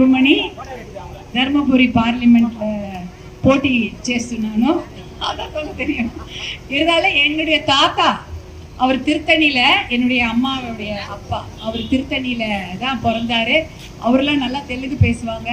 అన్బుమణి ధర్మపురి பார்லிமெண்ட்ல போட்டி చేస్తున్నాను அதான் சொல்ல தெரியும் இருந்தாலும் என்னுடைய தாத்தா அவர் திருத்தணியில என்னுடைய அம்மாவுடைய அப்பா அவர் திருத்தணியில தான் பிறந்தாரு அவரெல்லாம் நல்லா தெலுங்கு பேசுவாங்க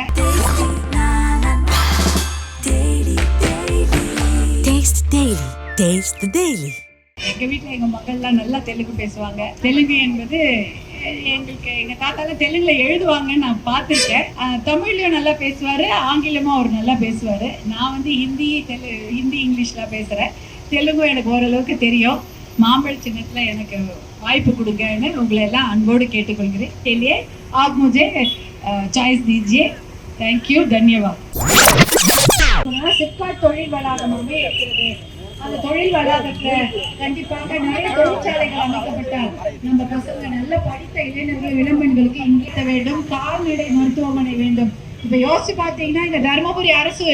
Taste Daily. Taste the Daily. எங்க வீட்ல எங்க மக்கள்லாம் நல்லா தெலுங்கு பேசுவாங்க தெலுங்கு என்பது எ- எங்களுக்கு எங்க தாத்தால தெலுங்குல எழுதுவாங்கன்னு நான் பார்த்துருக்கேன். தமிழ்லயும் நல்லா பேசுவாரு ஆங்கிலமும் அவர் நல்லா பேசுவாரு. நான் வந்து ஹிந்தி தெலு ஹிந்தி இங்கிலீஷ்ல பேசுறேன். தெலுங்கும் எனக்கு ஓரளவுக்கு தெரியும். மாம்பழ சின்னத்துல எனக்கு வாய்ப்பு கொடுங்கன்னு உங்களை எல்லாம் அன்போடு கேட்டுக்கொள்கிறேன். தெளிய ஆக் முஜே சாய்ஸ் தீஜியே தேங்க்யூ தன்யவாத். சிப்காட் தொழில் வளாகமாகவே இருக்கிறது. அந்த தொழில் வளாகத்துல கண்டிப்பாக நிறைய தொழிற்சாலைகள் அமைக்கப்பட்டால் நம்ம பசங்க நல்ல படித்த இளைஞர்கள் இளம்பெண்களுக்கு இங்கிட்ட வேண்டும் கால்நடை மருத்துவமனை வேண்டும். இப்ப யோசிச்சு பாத்தீங்கன்னா இந்த தருமபுரி அரசு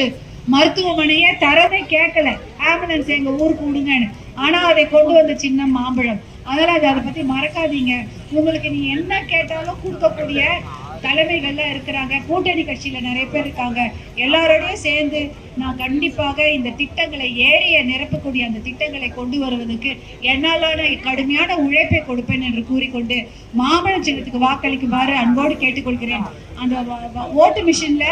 மருத்துவமனையே தரவே கேட்கல. ஆம்புலன்ஸ் எங்க ஊருக்கு விடுங்கன்னு. ஆனா அதை கொண்டு வந்த சின்ன மாம்பழம். அதனால அதை பத்தி மறக்காதீங்க. உங்களுக்கு நீங்க என்ன கேட்டாலும் கொடுக்கக்கூடிய தலைமைகள்ல இருக்கிறாங்க. கூட்டணி கட்சியில நிறைய பேர் இருக்காங்க. எல்லாரோடையும் சேர்ந்து நான் கண்டிப்பாக இந்த திட்டங்களை ஏரிய நிரப்பக்கூடிய அந்த திட்டங்களை கொண்டு வருவதற்கு என்னாலான கடுமையான உழைப்பை கொடுப்பேன் என்று கூறிக்கொண்டு மாம்பழ சின்னத்துக்கு வாக்களிக்குமாறு அன்போடு கேட்டுக்கொள்கிறேன். அந்த ஓட்டு மிஷின்ல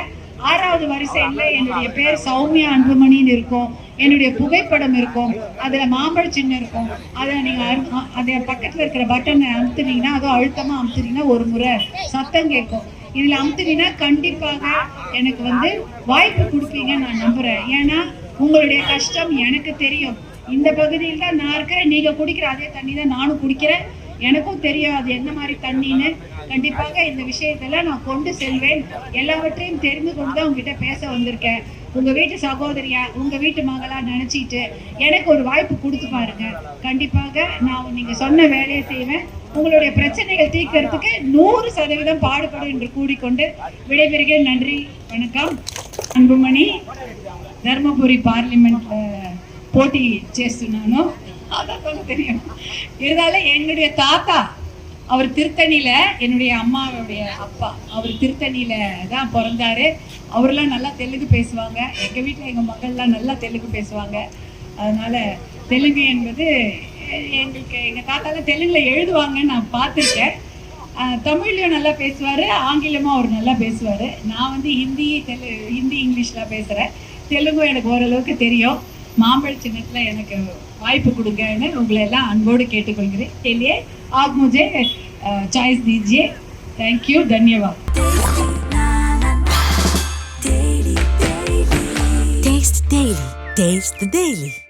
ஆறாவது வரிசையில் என்னுடைய பேர் சௌமியா அன்புமணின்னு இருக்கும். என்னுடைய புகைப்படம் இருக்கும். அதுல மாம்பழ சின்னம் இருக்கும். அதை நீங்க அதை பக்கத்துல இருக்கிற பட்டனை அமுத்துனீங்கன்னா அதுவும் அழுத்தமா அமுத்துனீங்கன்னா ஒரு முறை சத்தம் கேட்கும். இதுல அமுத்துனீங்கன்னா கண்டிப்பாக எனக்கு வந்து வாய்ப்பு கொடுப்பீங்கன்னு நான் நம்புறேன். ஏன்னா உங்களுடைய கஷ்டம் எனக்கு தெரியும். இந்த பகுதியில் தான் நான் இருக்கிறேன். நீங்க குடிக்கிற அதே தண்ணி தான் நானும் குடிக்கிறேன். எனக்கும் தெரியும் அது என்ன மாதிரி தண்ணின்னு. கண்டிப்பாக இந்த விஷயத்தெல்லாம் நான் கொண்டு செல்வேன் எல்லாவற்றையும் தெரிந்து கொண்டு தான் உங்ககிட்ட பேச வந்திருக்கேன் உங்க வீட்டு சகோதரியா உங்க வீட்டு மகளா நினைச்சிட்டு எனக்கு ஒரு வாய்ப்பு கொடுத்து பாருங்க கண்டிப்பாக நான் நீங்க சொன்ன வேலையை செய்வேன் உங்களுடைய பிரச்சனைகள் தீர்க்கறதுக்கு நூறு சதவீதம் பாடுபடும் என்று கூறிக்கொண்டு விடைபெறுகிறேன் நன்றி வணக்கம் அன்புமணி ధర్మపురి பார்லிமெண்ட்ல போட்டி చేస్తున్నాను அதான் சொல்ல தெரியும் இருந்தாலும் என்னுடைய தாத்தா அவர் திருத்தணியில் என்னுடைய அம்மாவுடைய அப்பா. அவர் திருத்தணியில் தான் பிறந்தாரு. அவரெல்லாம் நல்லா தெலுங்கு பேசுவாங்க. எங்கள் வீட்டில் எங்கள் மக்கள்லாம் நல்லா தெலுங்கு பேசுவாங்க. அதனால் தெலுங்கு என்பது எங்களுக்கு எங்கள் தாத்தாலாம் தெலுங்கில் எழுதுவாங்கன்னு நான் பார்த்துருக்கேன். தமிழ்லையும் நல்லா பேசுவார் ஆங்கிலமும் அவர் நல்லா பேசுவார். நான் வந்து ஹிந்தி தெலு ஹிந்தி இங்கிலீஷ்லாம் பேசுகிறேன் தெலுங்கும் எனக்கு ஓரளவுக்கு தெரியும். மாம்பழ சின்னத்தில் எனக்கு வாய்ப்பு கொடுங்கன்னு உங்களை எல்லாம் அன்போடு கேட்டுக்கொள்கிறேன். தெளியே आप मुझे चॉइस दीजिए थैंक यू धन्यवाद Taste the daily.